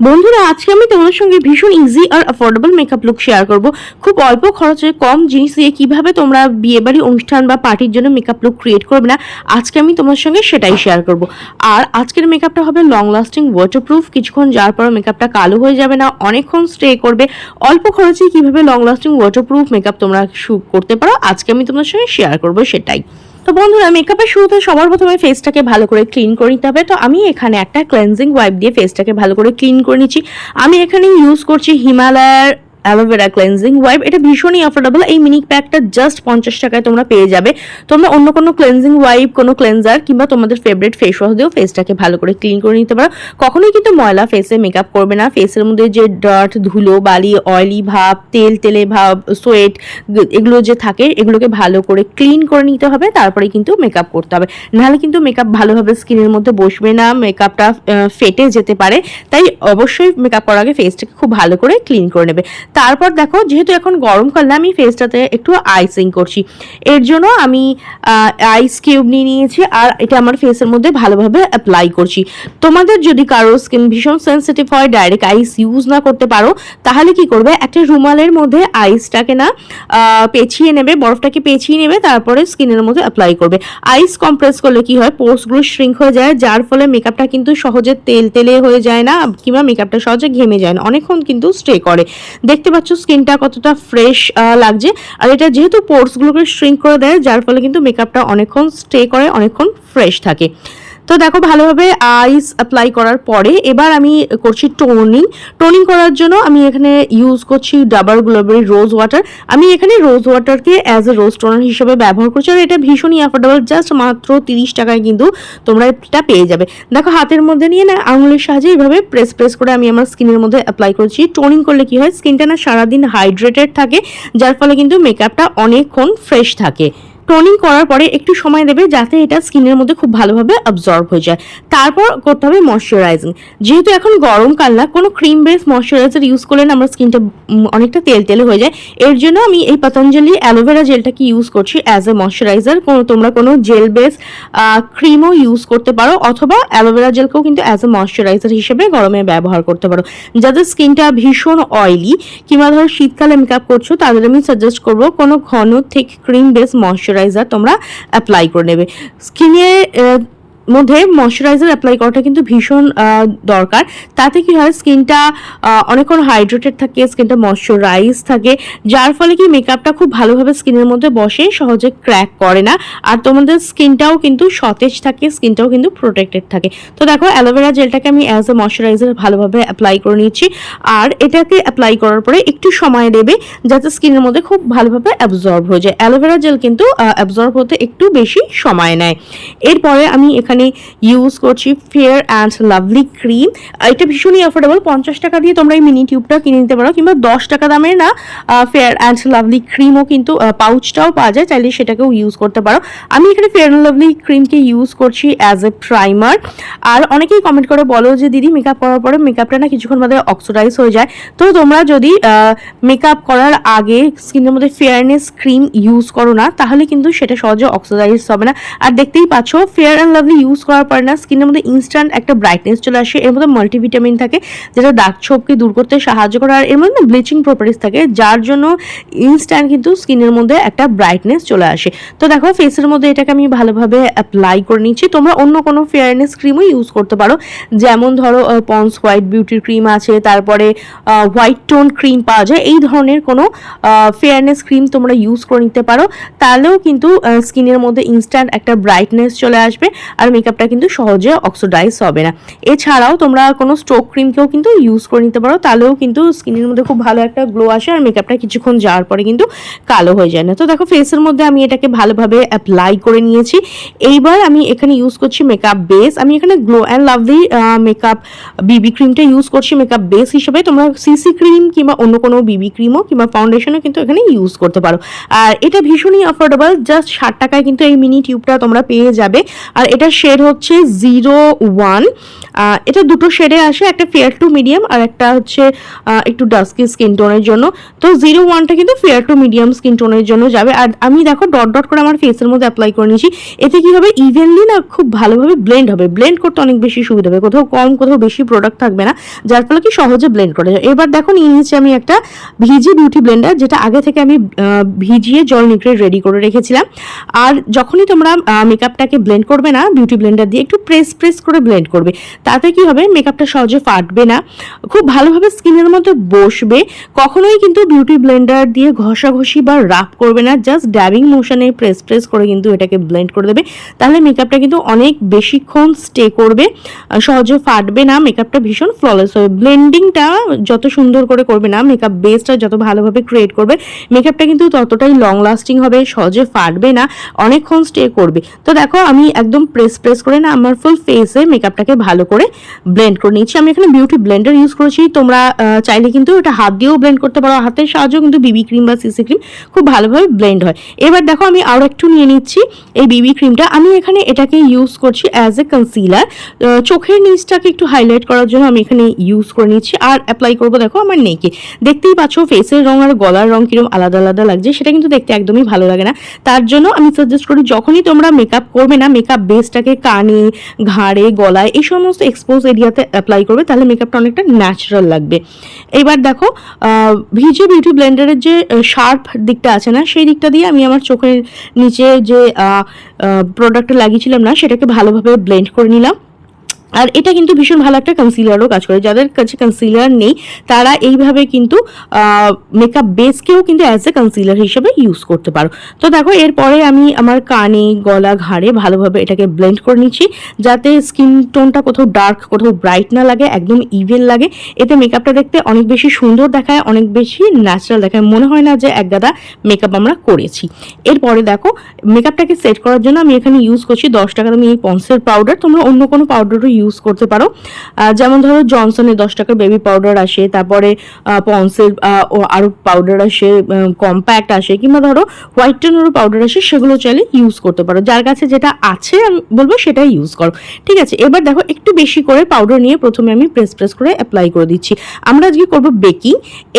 বন্ধুরা, আজকে আমি তোমাদের সঙ্গে ভীষণ ইজি আর অ্যাফোর্ডেবল মেকআপ লুক শেয়ার করব। খুব অল্প খরচে, কম জিনিস দিয়ে কীভাবে তোমরা বিয়েবাড়ি অনুষ্ঠান বা পার্টির জন্য মেকআপ লুক ক্রিয়েট করবে না, আজকে আমি তোমার সঙ্গে সেটাই শেয়ার করব। আর আজকের মেকআপটা হবে লং লাস্টিং ওয়াটারপ্রুফ কিছুক্ষণ যাওয়ার পর মেকআপটা কালো হয়ে যাবে না, অনেকক্ষণ স্টে করবে। অল্প খরচে কীভাবে লং লাস্টিং ওয়াটারপ্রুফ মেকআপ তোমরা শুট করতে পারো, আজকে আমি তোমার সঙ্গে শেয়ার করব সেটাই। তো বন্ধুরা মেকআপের শুরুতে সবার প্রথমে ফেসটাকে ভালো করে ক্লিন করে নিতে হবে। তো আমি এখানে একটা ক্লেন্সিং ওয়াইপ দিয়ে ফেসটাকে ভালো করে ক্লিন করে নিচ্ছি। আমি এখানে ইউজ করছি হিমালয়ার অ্যালোভেরা ক্লেন্সিং ওয়াইপ। এটা ভীষণই অ্যাফোর্ডেবল এই মিনি প্যাকটা জাস্ট পঞ্চাশ টাকায় তোমরা পেয়ে যাবে। তোমরা অন্য কোনো ক্লেন্সিং ওয়াইপ কোনো ক্লেন্সার কিংবা তোমাদের ফেভারিট ফেস ওয়াশ দিয়েও ফেসটাকে ভালো করে ক্লিন করে নিতে পারো। কখনোই কিন্তু ময়লা ফেসে মেকআপ করবে না। ফেসের মধ্যে যে ডার্ট ধুলো, বালি অয়েলি ভাব, তেল, তেলে ভাব সোয়েট এগুলো যে থাকে, এগুলোকে ভালো করে ক্লিন করে নিতে হবে। তারপরে কিন্তু মেকআপ করতে হবে। নাহলে কিন্তু মেকআপ ভালোভাবে স্কিনের মধ্যে বসবে না। মেকআপটা ফেটে যেতে পারে। তাই অবশ্যই মেকআপ করার আগে ফেসটাকে খুব ভালো করে ক্লিন করে নেবে। তারপর দেখো, যেহেতু এখন গরমকালে আমি ফেসটাতে একটু আইসিং করছি। এর জন্য আমি আইস কিউব নিয়ে নিয়েছি আর এটা আমার ফেসের মধ্যে ভালোভাবে অ্যাপ্লাই করছি। তোমাদের যদি কারও স্কিন ভীষণ সেন্সিটিভ হয় ডাইরেক্ট আইস ইউজ না করতে পারো, তাহলে কি করবে? একটা রুমালের মধ্যে আইসটাকে না পেঁচিয়ে নেবে, বরফটাকে পেঁচিয়ে নেবে, তারপরে স্কিনের মধ্যে অ্যাপ্লাই করবে। আইস কম্প্রেস করলে কি হয়? পোর্সগুলো শ্রিঙ্ক হয়ে যায়, যার ফলে মেকআপটা কিন্তু সহজে তেল তেলে হয়ে যায় না, কিংবা মেকআপটা সহজে ঘেমে যায় না। অনেকক্ষণ কিন্তু স্টে করে। দেখতে পাচ্ছ স্কিনটা কতটা ফ্রেশ লাগছে। আর এটা যেহেতু পোর্সগুলোকে শ্রিঙ্ক করে দেয়, যার ফলে কিন্তু মেকআপটা অনেকক্ষণ স্টে করে, অনেকক্ষণ ফ্রেশ থাকে। তো দেখো ভালোভাবে আইস অ্যাপ্লাই করার পরে এবার আমি করছি টোনিং টোনিং করার জন্য আমি এখানে ইউজ করছি ডাবল গ্লোবেরি রোজ ওয়াটার আমি এখানে রোজ ওয়াটারকে অ্যাজ এ রোজ টোনার হিসেবে ব্যবহার করছি আর এটা ভীষণই অ্যাফোর্ডেবল জাস্ট মাত্র তিরিশ টাকায় কিন্তু তোমরা এটা পেয়ে যাবে। দেখো হাতের মধ্যে নিয়ে না আঙুলের সাহায্যে এইভাবে প্রেস প্রেস করে আমি আমার স্কিনের মধ্যে অ্যাপ্লাই করছি। টোনিং করলে কি হয়? স্কিনটা না সারাদিন হাইড্রেটেড থাকে, যার ফলে কিন্তু মেকআপটা অনেকক্ষণ ফ্রেশ থাকে। টোনিং করার পরে একটু সময় দেবে যাতে এটা স্কিনের মধ্যে খুব ভালোভাবে অবজর্ভ হয়ে যায়। তারপর করতে হবে ময়শ্চারাইজিং যেহেতু এখন গরমকাল না, কোনো ক্রিম বেস ময়শ্চারাইজার ইউজ করলে না আমার স্কিনটা অনেকটা তেল তেলে হয়ে যায়। এর জন্য আমি এই পতঞ্জলি অ্যালোভেরা জেলটাকে ইউজ করছি অ্যাজ এ ময়শ্চারাইজার কোনো তোমরা কোনো জেল বেস ক্রিমও ইউজ করতে পারো অথবা অ্যালোভেরা জেলকেও কিন্তু অ্যাজ এ ময়শ্চারাইজার হিসেবে গরমে ব্যবহার করতে পারো। যাদের স্কিনটা ভীষণ অয়েলি কিংবা ধরো শীতকালে মেকআপ করছ, তাদের আমি সাজেস্ট করব কোনো ঘন থেকে ক্রিম বেস ময়শ্চারাইজার তোমরা অ্যাপ্লাই করে নেবে। স্কিনে মধ্যে ময়শ্চারাইজার অ্যাপ্লাই করাটা কিন্তু ভীষণ দরকার। তাতে কি হয় স্কিনটা অনেকক্ষণ হাইড্রেটেড থাকে স্কিনটা ময়শ্চারাইজ থাকে, যার ফলে কি মেকআপটা খুব ভালোভাবে স্কিনের মধ্যে বসে, সহজে ক্র্যাক করে না। আর তোমাদের স্কিনটাও কিন্তু সতেজ থাকে স্কিনটাও কিন্তু প্রোটেক্টেড থাকে। তো দেখো অ্যালোভেরা জেলটাকে আমি অ্যাজ এ ময়শ্চারাইজার ভালোভাবে অ্যাপ্লাই করে নিচ্ছি আর এটাকে অ্যাপ্লাই করার পরে একটু সময় দেবে যাতে স্কিনের মধ্যে খুব ভালোভাবে অ্যাবজর্ব হয়ে যায়। অ্যালোভেরা জেল কিন্তু অ্যাবজর্ব হতে একটু বেশি সময় নেয়। এরপরে আমি এখানে ইউজ করছি ফেয়ার অ্যান্ড লাভলি ক্রিম এটা ভীষণই অ্যাফোর্ডেবল পঞ্চাশ টাকা দিয়ে তোমরা এই মিনি টিউবটা কিনে নিতে পারো, কিংবা দশ টাকা দামের না ফেয়ার অ্যান্ড লাভলি ক্রিমও কিন্তু পাউচটাও পাওয়া যায়, চাইলে সেটাকেও ইউজ করতে পারো। আমি এখানে ফেয়ার অ্যান্ড লাভলি ক্রিমকে ইউজ করছি অ্যাজ এ প্রাইমার আর অনেকেই কমেন্ট করে বলো যে, দিদি মেকআপ করার পরে মেকআপটা না কিছুক্ষণ বাদে অক্সিডাইজ হয়ে যায়। তো তোমরা যদি মেকআপ করার আগে স্কিনের মধ্যে ফেয়ারনেস ক্রিম ইউজ করো না, তাহলে কিন্তু সেটা সহজে অক্সিডাইজ হবে না। আর দেখতেই পাচ্ছ ফেয়ার অ্যান্ড লাভলি ইউজ করার পরে না স্কিনের মধ্যে ইনস্ট্যান্ট একটা ব্রাইটনেস চলে আসে, এর মধ্যে মাল্টিভিটামিন থাকে, যেটা দাগ ছোপকে দূর করতে সাহায্য করে, আর এর মধ্যে ব্লিচিং প্রপার্টিস থাকে, যার জন্য ইনস্ট্যান্ট কিন্তু স্কিনের মধ্যে একটা ব্রাইটনেস চলে আসে। তো দেখো ফেসের মধ্যে এটাকে আমি ভালোভাবে অ্যাপ্লাই করে নিচ্ছি। তোমরা অন্য কোনো ফেয়ারনেস ক্রিমও ইউজ করতে পারো। যেমন ধরো পন্স হোয়াইট বিউটির ক্রিম আছে, তারপরে হোয়াইট টোন ক্রিম পাওয়া যায়। এই ধরনের কোনো ফেয়ারনেস ক্রিম তোমরা ইউজ করে নিতে পারো। তাহলেও কিন্তু স্কিনের মধ্যে ইনস্ট্যান্ট একটা ব্রাইটনেস চলে আসবে। আর মেকআপটা কিন্তু সহজে অক্সিডাইজ হবে না। এছাড়াও তোমরা কোনো স্টোক ক্রিমকেও কিন্তু ইউজ করে নিতে পারো, তাহলেও কিন্তু স্কিনের মধ্যে খুব ভালো একটা গ্লো আসে আর মেকআপটা কিছুক্ষণ যাওয়ার পরে কিন্তু কালো হয়ে যায় না। তো দেখো ফেসের মধ্যে আমি এটাকে ভালোভাবে অ্যাপ্লাই করে নিয়েছি। এইবার আমি এখানে ইউজ করছি মেকআপ বেস আমি এখানে গ্লো অ্যান্ড লাভলি মেকআপ বিবি ক্রিমটা ইউজ করছি মেকআপ বেস হিসেবে। তোমরা সিসি ক্রিম কিংবা অন্য কোনো বিবি ক্রিমও কিংবা ফাউন্ডেশনও কিন্তু এখানে ইউজ করতে পারো। আর এটা ভীষণই অ্যাফোর্ডেবল জাস্ট ষাট টাকায় কিন্তু এই মিনি টিউবটা তোমরা পেয়ে যাবে। আর এটা শেড হচ্ছে জিরো এটা দুটো শেডে আসে, একটা ফেয়ার টু মিডিয়াম আর একটা হচ্ছে একটু ডাস্কি স্কিন টোনের জন্য। তো জিরো ওয়ানটা কিন্তু ফেয়ার টু মিডিয়াম স্কিন টোনের জন্য যাবে। আর আমি দেখো ডট ডট করে আমার ফেসের মধ্যে অ্যাপ্লাই করে নিয়েছি। এতে কি হবে? ইভেনলি না খুব ভালোভাবে ব্লেন্ড হবে। ব্লেন্ড করতে অনেক বেশি সুবিধা হবে। কোথাও কম, কোথাও বেশি প্রোডাক্ট থাকবে না, যার ফলে কি সহজে ব্লেন্ড করা যায়। এবার দেখো নিয়ে নিয়েছি আমি একটা ভিজি বিউটি ব্লেন্ডার যেটা আগে থেকে আমি ভিজিয়ে জল নিকড়ে রেডি করে রেখেছিলাম। আর যখনই তোমরা মেকআপটাকে ব্লেন্ড করবে না বিউটি ব্লেন্ডার দিয়ে একটু প্রেস প্রেস করে ব্লেন্ড করবে। তাতে কি হবে? মেকআপটা সহজে ফাটবে না। খুব ভালোভাবে স্কিনের মধ্যে বসবে। কখনোই কিন্তু বিউটি ব্লেন্ডার দিয়ে ঘষাঘষি বা রাফ করবে না। জাস্ট ড্যাবিং মোশনে প্রেস প্রেস করে কিন্তু এটাকে ব্লেন্ড করে দেবে। তাহলে মেকআপটা কিন্তু অনেক বেশিক্ষণ স্টে করবে। সহজে ফাটবে না। মেকআপটা ভীষণ ফ্ললেস হবে। ব্লেন্ডিংটা যত সুন্দর করে করবে না মেকআপ বেসটা যত ভালোভাবে ক্রিয়েট করবে মেকআপটা কিন্তু ততটাই লং লাস্টিং হবে, সহজে ফাটবে না, অনেকক্ষণ স্টে করবে। তো দেখো, আমি একদম প্রেস প্রেস করে না, আমার ফুল ফেসে মেকআপটাকে ভালো করে ব্লেন্ড করে নিচ্ছি আমি এখানে বিউটি ব্লেন্ডার ইউজ করেছি। তোমরা চাইলে কিন্তু এটা হাত দিয়েও ব্লেন্ড করতে পারো। হাতের সাহায্যেও কিন্তু বিবি ক্রিম বা সিসি ক্রিম খুব ভালোভাবে ব্লেন্ড হয়। এবার দেখো, আমি আরও একটু নিয়ে নিচ্ছি এই বিবি ক্রিমটা আমি এখানে এটাকে ইউজ করছি অ্যাজ এ কনসিলার চোখের নিচটাকে একটু হাইলাইট করার জন্য আমি এখানে ইউজ করে নিচ্ছি। আর অ্যাপ্লাই করব দেখো আমার নেকে। দেখতেই পাচ্ছ ফেসের রং আর গলার রং কীরকম আলাদা আলাদা লাগছে। সেটা কিন্তু দেখতে একদমই ভালো লাগে না। তার জন্য আমি সাজেস্ট করি, যখনই তোমরা মেকআপ করবে না মেকআপ বেসটাকে কানে, ঘাড়ে, গলায় এই সমস্ত এক্সপোজ এরিয়াতে অ্যাপ্লাই করবে, তাহলে মেকআপটা অনেকটা ন্যাচারাল লাগবে। এবার দেখো ভিজে বিউটি ব্লেন্ডারের যে শার্প দিকটা আছে না, সেই দিকটা দিয়ে আমি আমার চোখের নিচে যে প্রোডাক্টটা লাগিয়েছিলাম না, সেটাকে ভালোভাবে ব্লেন্ড করে নিলাম। আর এটা কিন্তু ভীষণ ভালো একটা কনসিলারও কাজ করে। যাদের কাছে কনসিলার নেই, তারা এইভাবে কিন্তু মেকআপ বেসকেও কিন্তু অ্যাজ এ কনসিলার হিসেবে ইউজ করতে পারো। তো দেখো, এরপরে আমি আমার কানে, গলা, ঘাড়ে ভালোভাবে এটাকে ব্লেন্ড করে নিচ্ছি, যাতে স্কিন টোনটা কোথাও ডার্ক কোথাও ব্রাইট না লাগে, একদম ইভেন লাগে। এতে মেকআপটা দেখতে অনেক বেশি সুন্দর দেখায়, অনেক বেশি ন্যাচারাল দেখায়। মনে হয় না যে এক গাদা মেকআপ আমরা করেছি। এরপরে দেখো মেকআপটাকে সেট করার জন্য আমি এখানে ইউজ করছি দশ টাকা দামি এই পন্সের পাউডার তোমরা অন্য কোনো পাউডারও ইউজ করতে পারো। যেমন ধরো জনসনের দশ টাকার বেবি পাউডার আসে, তারপরে পন্সের আরও পাউডার আসে কম্প্যাক্ট আসে, কিংবা ধরো হোয়াইট টোনেরও পাউডার আসে, সেগুলো চাইলে ইউজ করতে পারো। যার কাছে যেটা আছে, আমি বলব সেটাই ইউজ করো। ঠিক আছে, এবার দেখো একটু বেশি করে পাউডার নিয়ে প্রথমে আমি প্রেস প্রেস করে অ্যাপ্লাই করে দিচ্ছি। আমরা আজকে করব বেকিং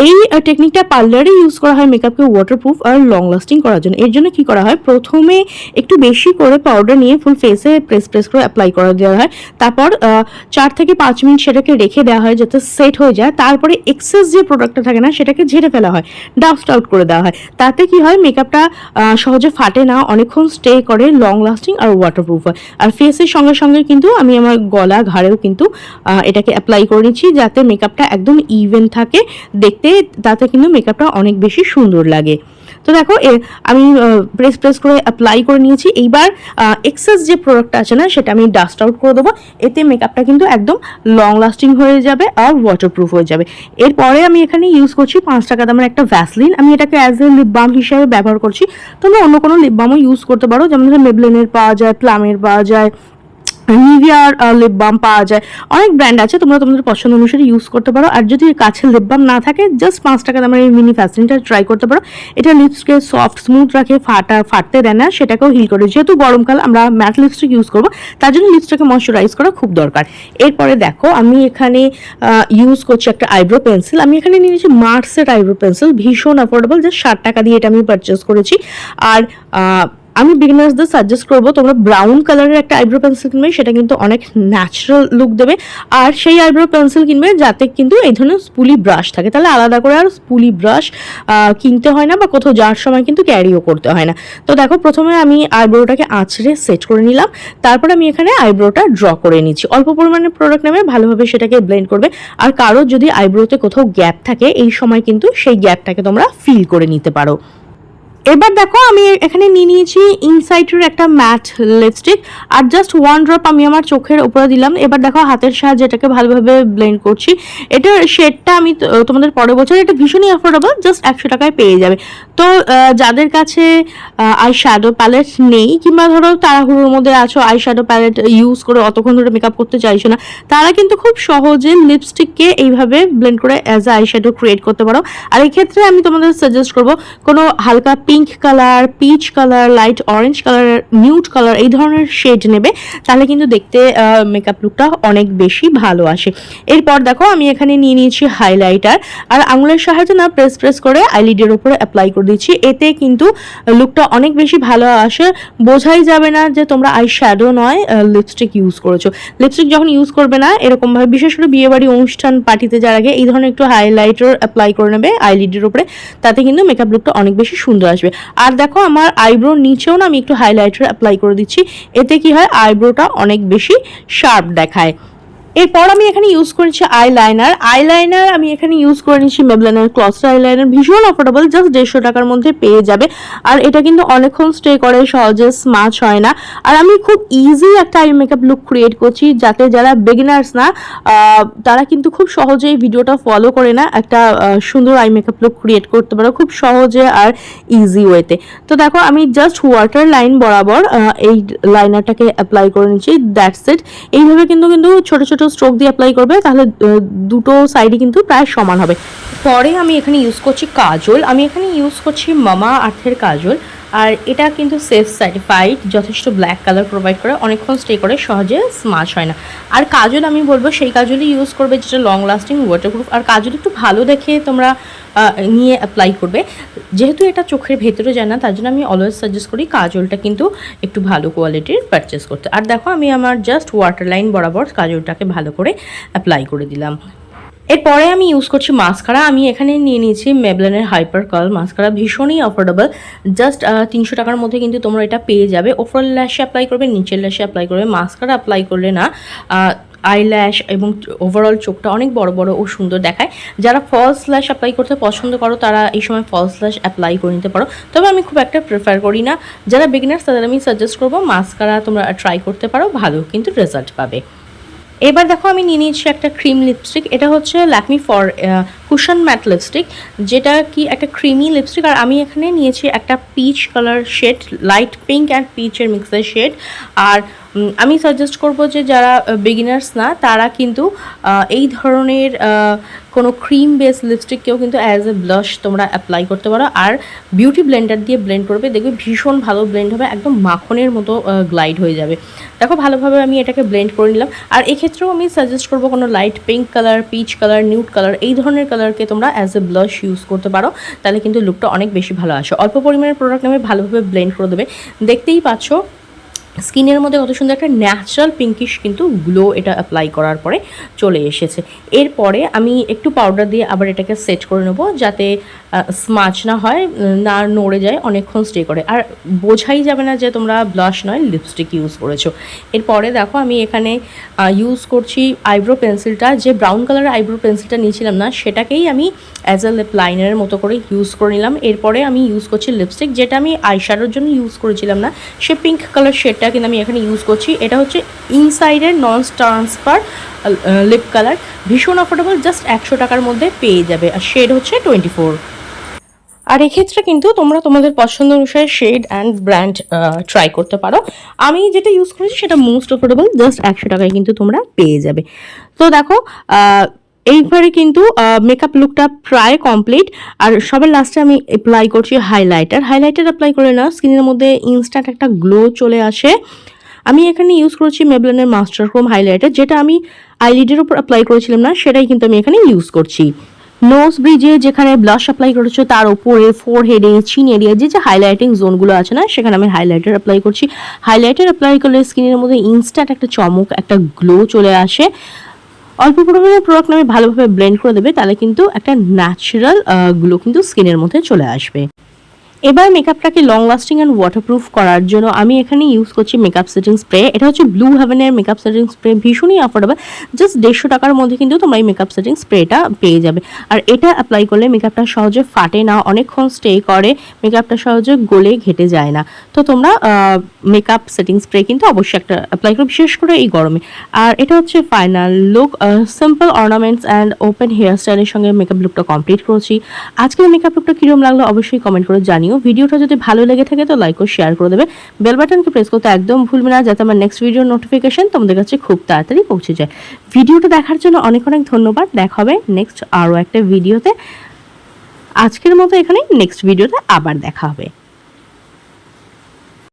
এই টেকনিকটা পার্লারে ইউজ করা হয় মেকআপকে ওয়াটারপ্রুফ আর লং লাস্টিং করার জন্য। এর জন্য কি করা হয়? প্রথমে একটু বেশি করে পাউডার নিয়ে ফুল ফেসে প্রেস প্রেস করে অ্যাপ্লাই করা দেওয়া হয়। তারপর আহ, চার থেকে পাঁচ মিনিট সেটাকে রেখে দেওয়া হয় যাতে সেট হয়ে যায়। তারপরে এক্সেস যে প্রোডাক্টটা থাকে না সেটাকে ঝেড়ে ফেলা হয় ডাস্ট আউট করে দেওয়া হয়। তাতে কি হয় মেকআপটা সহজে ফাটে না অনেকক্ষণ স্টে করে লং লাস্টিং আর ওয়াটারপ্রুফ হয়। আর ফেসের সঙ্গে সঙ্গে কিন্তু আমি আমার গলা ঘাড়েও কিন্তু এটাকে অ্যাপ্লাই করে নিচ্ছি যাতে মেকআপটা একদম ইভেন থাকে। দেখতে তাতে কিন্তু মেকআপটা অনেক বেশি সুন্দর লাগে। তো দেখো আমি প্রেস প্রেস করে অ্যাপ্লাই করে নিয়েছি। এইবার এক্সেস যে প্রোডাক্টটা আছে না, সেটা আমি ডাস্ট আউট করে দেবো। এতে মেকআপটা কিন্তু একদম লং লাস্টিং হয়ে যাবে আর ওয়াটারপ্রুফ হয়ে যাবে। এরপরে আমি এখানে ইউজ করছি পাঁচ টাকা দামের একটা ভ্যাসলিন আমি এটাকে অ্যাজ এ লিপ বাম হিসেবে ব্যবহার করছি। তোমরা অন্য কোনো লিপ বামও ইউজ করতে পারো। যেমন ধরো মেবলেনের পাওয়া যায় প্লামের পাওয়া যায় নিভিয়ার লিপ বাম পাওয়া যায়। অনেক ব্র্যান্ড আছে তোমরা তোমাদের পছন্দ অনুসারে ইউজ করতে পারো। আর যদি কাছে লিপ বাম না থাকে জাস্ট পাঁচ টাকা দামের এই মিনি ফ্যাসলিনটা ট্রাই করতে পারো। এটা লিপসকে সফট স্মুথ রাখে ফাটা ফাটতে দেয় না সেটাকেও হিল করে। যেহেতু গরমকাল আমরা ম্যাট লিপস্টিক ইউজ করব তার জন্য লিপসটাকে ময়শ্চারাইজ করা খুব দরকার। এরপরে দেখো আমি এখানে ইউজ করছি একটা আইব্রো পেন্সিল আমি এখানে নিয়ে নিয়েছি মার্সের আইব্রো পেন্সিল ভীষণ অ্যাফোর্ডেবল জাস্ট ষাট টাকা দিয়ে এটা আমি পারচেস করেছি। আর আহ, আমি বিগিনার্সদের সাজেস্ট করব, তোমরা ব্রাউন কালারের একটা আইব্রো পেন্সিল কিনবে, সেটা কিন্তু অনেক ন্যাচারাল লুক দেবে। আর সেই আইব্রো পেন্সিল কিনবে, যাতে কিন্তু এই ধরনের স্পুলি ব্রাশ থাকে। তাহলে আলাদা করে আর স্পুলি ব্রাশ কিনতে হয় না বা কোথাও যাওয়ার সময় কিন্তু ক্যারিও করতে হয় না। তো দেখো, প্রথমে আমি আইব্রোটাকে আঁচড়ে সেট করে নিলাম। তারপর আমি এখানে আইব্রোটা ড্র করে নিচ্ছি। অল্প পরিমাণে প্রোডাক্ট নেবে, ভালোভাবে সেটাকে ব্লেন্ড করবে। আর কারও যদি আইব্রোতে কোথাও গ্যাপ থাকে, এই সময় কিন্তু সেই গ্যাপটাকে তোমরা ফিল করে নিতে পারো। এবার দেখো আমি এখানে নিয়ে নিয়েছি ইনসাইটের একটা ম্যাট লিপস্টিক আর জাস্ট ওয়ান ড্রপ আমি আমার চোখের উপরে দিলাম। এবার দেখো হাতের সাহায্যে এটাকে ভালোভাবে ব্লেন্ড করছি। এটার শেডটা আমি তোমাদের পরের বছর, এটা ভীষণই অ্যাফোর্ডেবল জাস্ট একশো টাকায় পেয়ে যাবে। তো যাদের কাছে আই শ্যাডো প্যালেট নেই কিংবা ধরো তাড়াহুড়োর মধ্যে আছো আই শ্যাডো প্যালেট ইউজ করে অতক্ষণ ধরে মেকআপ করতে চাইছো না, তারা কিন্তু খুব সহজে লিপস্টিককে এইভাবে ব্লেন্ড করে অ্যাজ আই শ্যাডো ক্রিয়েট করতে পারো। আর এই ক্ষেত্রে আমি তোমাদের সাজেস্ট করব কোনো হালকা pink colour peach colour light orange colour nude colour এই ধরনের শেড নেবে, তাহলে কিন্তু দেখতে মেকআপ লুকটা অনেক বেশি ভালো আসে। এরপর দেখো আমি এখানে নিয়ে নিয়েছি হাইলাইটার আর আঙুলের সাহায্যে না প্রেস প্রেস করে আইলিডের উপরে অ্যাপ্লাই করে দিচ্ছি, এতে কিন্তু লুকটা অনেক বেশি ভালো আসে। বোঝাই যাবে না যে তোমরা আই শ্যাডো নয় লিপস্টিক ইউজ করেছ। লিপস্টিক যখন ইউজ করবে না, এরকমভাবে বিশেষ করে বিয়েবাড়ি অনুষ্ঠান পার্টিতে যার আগে এই ধরনের একটু হাইলাইটার অ্যাপ্লাই করে নেবে আইলিডের উপরে, তাতে কিন্তু মেকআপ লুকটা অনেক বেশি সুন্দর আসবে। আর দেখো, আমার আইব্রো নিচেও না আমি একটু হাইলাইটার অ্যাপ্লাই করে দিচ্ছি। এতে কি হয়? আইব্রোটা অনেক বেশি শার্প দেখায়। এরপর আমি এখানে ইউজ করেছি আইলাইনার আইলাইনার আমি এখানে ইউজ করে নিচ্ছি মেবলানের ক্লসটা আইলাইনার ভীষণ অফোর্ডেবল জাস্ট দেড়শো টাকার মধ্যে পেয়ে যাবে। আর এটা কিন্তু অনেকক্ষণ স্টে করে, সহজে স্মাচ হয় না। আর আমি খুব ইজি একটা আই মেকআপ লুক ক্রিয়েট করছি, যাতে যারা বিগিনার্স না তারা কিন্তু খুব সহজেই ভিডিওটা ফলো করে না, একটা সুন্দর আই মেকআপ লুক ক্রিয়েট করতে পারো খুব সহজে আর ইজি ওয়েতে তো। দেখো, আমি জাস্ট ওয়াটার লাইন বরাবর এই লাইনারটাকে অ্যাপ্লাই করে নিচ্ছি দ্যাটস ইট এইভাবে কিন্তু কিন্তু ছোট ছোট স্ট্রোক দিয়ে অ্যাপ্লাই করবে, তাহলে দুটো সাইডে কিন্তু প্রায় সমান হবে। পরে আমি এখানে ইউজ করছি কাজল। আমি এখানে ইউজ করছি মামা আর্থের কাজল। আর এটা কিন্তু সেফ সার্টিফাইড যথেষ্ট ব্ল্যাক কালার প্রোভাইড করে, অনেকক্ষণ স্টে করে সহজে স্মাচ হয় না। আর কাজল আমি বলব, সেই কাজলই ইউজ করবে যেটা লং লাস্টিং ওয়াটারপ্রুফ আর কাজল একটু ভালো দেখে তোমরা নিয়ে অ্যাপ্লাই করবে। যেহেতু এটা চোখের ভেতরে যায় না, তার জন্য আমি অলওয়েজ সাজেস্ট করি কাজলটা কিন্তু একটু ভালো কোয়ালিটির পারচেস করতে। আর দেখো, আমি আমার জাস্ট ওয়াটার লাইন বরাবর কাজলটাকে ভালো করে অ্যাপ্লাই করে দিলাম। এরপরে আমি ইউজ করছি মাস্কারা। আমি এখানে নিয়ে নিয়েছি মেবলানের হাইপার কাল মাস্কারা। ভীষণই অফোর্ডেবল জাস্ট তিনশো টাকার মধ্যে কিন্তু তোমরা এটা পেয়ে যাবে। ওপর ল্যাশে অ্যাপ্লাই করবে, নিচের ল্যাশে অ্যাপ্লাই করবে। মাস্কারা অ্যাপ্লাই করলে না আইল্যাশ এবং ওভারঅল চোখটা অনেক বড় বড় ও সুন্দর দেখায়। যারা ফলস ল্যাশ অ্যাপ্লাই করতে পছন্দ করো, তারা এই সময় ফলস ল্যাশ অ্যাপ্লাই করে নিতে পারো। তবে আমি খুব একটা প্রেফার করি না। যারা বিগিনার্স তাদের আমি সাজেস্ট করব, মাস্কারা তোমরা ট্রাই করতে পারো, ভালো কিন্তু রেজাল্ট পাবে। এবার দেখো আমি নিয়ে নিয়েছি একটা ক্রিম লিপস্টিক এটা হচ্ছে Lakme for cushion matte lipstick যেটা কি একটা ক্রিমি লিপস্টিক আর আমি এখানে নিয়েছি একটা peach colour shade light pink and পিচের মিক্সার শেড আর আমি সাজেস্ট করব যে যারা বিগিনার্স না, তারা কিন্তু এই ধরনের কোনো ক্রিম বেস লিপস্টিককেও কিন্তু অ্যাজ এ ব্লাশ তোমরা অ্যাপ্লাই করতে পারো। আর বিউটি ব্লেন্ডার দিয়ে ব্লেন্ড করবে, দেখবে ভীষণ ভালো ব্লেন্ড হবে, একদম মাখনের মতো গ্লাইড হয়ে যাবে। দেখো ভালোভাবে আমি এটাকে ব্লেন্ড করে নিলাম। আর এক্ষেত্রেও আমি সাজেস্ট করব কোনো light pink colour peach colour nude colour এই ধরনের কালারকে তোমরা অ্যাজ এ ব্লাশ ইউজ করতে পারো, তাহলে কিন্তু লুকটা অনেক বেশি ভালো আসে। অল্প পরিমাণের প্রোডাক্ট নেবে ভালোভাবে ব্লেন্ড করে দেবে। দেখতেই পাচ্ছ স্কিনের মধ্যে কত সুন্দর একটা ন্যাচারাল পিঙ্কিশ কিন্তু গ্লো এটা অ্যাপ্লাই করার পরে চলে এসেছে। এরপরে আমি একটু পাউডার দিয়ে আবার এটাকে সেট করে নেব যাতে স্মাচ না হয় না নড়ে যায়, অনেকক্ষণ স্টে করে। আর বোঝাই যাবে না যে তোমরা ব্লাশ নয় লিপস্টিক ইউজ করেছ। এরপরে দেখো, আমি এখানে ইউজ করছি আইব্রো পেন্সিলটা যে ব্রাউন কালারের আইব্রো পেন্সিলটা নিয়েছিলাম না, সেটাকেই আমি অ্যাজ আ লিপ লাইনারের মতো করে ইউজ করে নিলাম। এরপরে আমি ইউজ করছি লিপস্টিক যেটা আমি আইশ্যাডোর জন্য ইউজ করেছিলাম না। সে পিঙ্ক কালার শেডটা কিন্তু আমি এখানে ইউজ করছি। এটা হচ্ছে ইনসাইডের নন ট্রান্সফার লিপ কালার ভীষণ অফোর্ডেবল জাস্ট একশো টাকার মধ্যে পেয়ে যাবে। আর শেড হচ্ছে টোয়েন্টি ফোর আর এক্ষেত্রে কিন্তু তোমরা তোমাদের পছন্দ অনুসারে শেড অ্যান্ড ব্র্যান্ড ট্রাই করতে পারো। আমি যেটা ইউজ করেছি সেটা মোস্ট অফোর্ডেবল জাস্ট একশো টাকায় কিন্তু তোমরা পেয়ে যাবে। তো দেখো এইবারে কিন্তু মেকআপ লুকটা প্রায় কমপ্লিট আর সবার লাস্টে আমি অ্যাপ্লাই করছি হাইলাইটার হাইলাইটার অ্যাপ্লাই করে না, স্কিনের মধ্যে ইনস্ট্যান্ট একটা গ্লো চলে আসে। আমি এখানে ইউজ করেছি মেবলানের মাস্টার ক্রোম হাইলাইটার যেটা আমি আইলিডের উপর অ্যাপ্লাই করেছিলাম না, সেটাই কিন্তু আমি এখানে ইউজ করছি। নোজ ব্রিজে যেখানে ব্লাশ অ্যাপ্লাই করেছ, তার উপরে ফোর হেডে চিন এরিয়া যে যে হাইলাইটিং জোনগুলো আছে না, সেখানে আমি হাইলাইটার অ্যাপ্লাই করছি। হাইলাইটার অ্যাপ্লাই করলে স্কিনের মধ্যে ইনস্ট্যান্ট একটা চমক, একটা গ্লো চলে আসে। অল্প পরিমাণে প্রোডাক্ট আমি ভালোভাবে ব্লেন্ড করে দেবে, তাহলে কিন্তু একটা ন্যাচারাল গ্লো কিন্তু স্কিনের মধ্যে চলে আসবে। এবার মেকআপটাকে লং লাস্টিং অ্যান্ড ওয়াটারপ্রুফ করার জন্য আমি এখানে ইউজ করছি মেকআপ সেটিং স্প্রে এটা হচ্ছে ব্লু হেভেনের মেকআপ সেটিং স্প্রে ভীষণই অ্যাফোর্ডেবল জাস্ট দেড়শো টাকার মধ্যে কিন্তু তোমরা এই মেকআপ সেটিং স্প্রেটা পেয়ে যাবে। আর এটা অ্যাপ্লাই করলে মেকআপটা সহজে ফাটে না, অনেকক্ষণ স্টে করে মেকআপটা সহজে গলে ঘেটে যায় না। তো তোমরা মেকআপ সেটিং স্প্রে কিন্তু অবশ্যই একটা অ্যাপ্লাই করো, বিশেষ করে এই গরমে। আর এটা হচ্ছে final look simple ornaments and open hair স্টাইলের সঙ্গে মেকআপ লুকটা কমপ্লিট করেছি। আজকের মেকআপ লুকটা কিরম লাগল অবশ্যই কমেন্ট করে জানিও। ভিডিওটা যদি ভালো লেগে থাকে তো লাইক ও শেয়ার করে দেবে। বেল বাটনকে প্রেস করতে একদম ভুলবে না যাতে আমার নেক্সট ভিডিও নোটিফিকেশন তোমাদের কাছে খুব তাড়াতাড়ি পৌঁছে যায়। ভিডিওটা দেখার জন্য অনেক অনেক ধন্যবাদ। দেখা হবে নেক্সট আরও একটা ভিডিওতে আজকের মতো এখানে নেক্সট ভিডিওতে আবার দেখা হবে।